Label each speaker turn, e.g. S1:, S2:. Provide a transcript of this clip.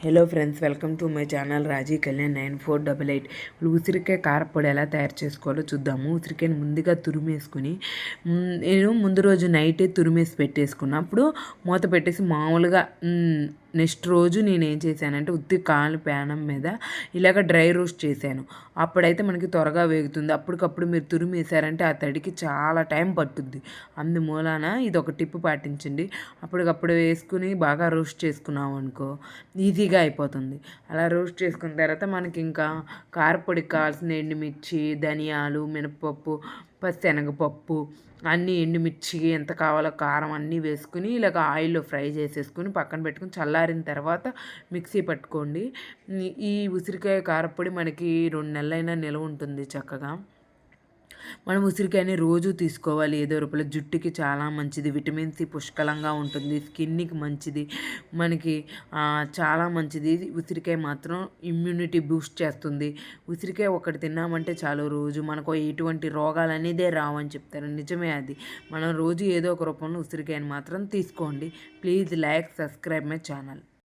S1: Hello friends welcome to my channel Raji Kalyan nine four double eight ఇప్పుడు ఉసిరికాయ కారపొడి ఎలా తయారు చేసుకోవాలో చూద్దాము. ఉసిరికాయని ముందుగా తురిమేసుకుని నేను ముందు రోజు నైటే తురిమేసి పెట్టేసుకున్నప్పుడు మూత పెట్టేసి మామూలుగా నెక్స్ట్ రోజు నేను ఏం చేశానంటే ఉత్తి కాలు ప్యానం మీద ఇలాగ డ్రై రోస్ట్ చేశాను. అప్పుడైతే మనకి త్వరగా వేగుతుంది. అప్పటికప్పుడు మీరు తురిమేశారంటే ఆ తడికి చాలా టైం పట్టుద్ది. అందుమూలాన ఇది ఒక టిప్ పాటించండి. అప్పటికప్పుడు వేసుకుని బాగా రోస్ట్ చేసుకున్నాం అనుకో ఈజీగా అయిపోతుంది. అలా రోస్ట్ చేసుకున్న తర్వాత మనకి ఇంకా కారపొడికి కావాల్సిన ఎండుమిర్చి ధనియాలు మినపప్పు పచ్చెనగపప్పు అన్నీ ఎండుమిర్చి ఎంత కావాలో కారం అన్నీ వేసుకుని ఇలాగ ఆయిల్లో ఫ్రై చేసేసుకుని పక్కన పెట్టుకుని చల్లారిన తర్వాత మిక్సీ పట్టుకోండి. ఈ- ఈ ఉసిరికాయ కారపొడి మనకి రెండు నెలలైనా నిల్వ ఉంటుంది చక్కగా. మనం ఉసిరికాయని రోజు తీసుకోవాలి. ఏదో రూపంలో జుట్టుకి చాలా మంచిది. విటమిన్ సి పుష్కలంగా ఉంటుంది. స్కిన్కి మంచిది. మనకి చాలా మంచిది. ఉసిరికాయ మాత్రం ఇమ్యూనిటీ బూస్ట్ చేస్తుంది. ఉసిరికాయ ఒకటి తిన్నామంటే చాలు రోజు మనకు ఎటువంటి రోగాలు అనేదే రావని చెప్తారు. నిజమే అది. మనం రోజు ఏదో ఒక రూపంలో ఉసిరికాయని మాత్రం తీసుకోండి. Please like subscribe my channel.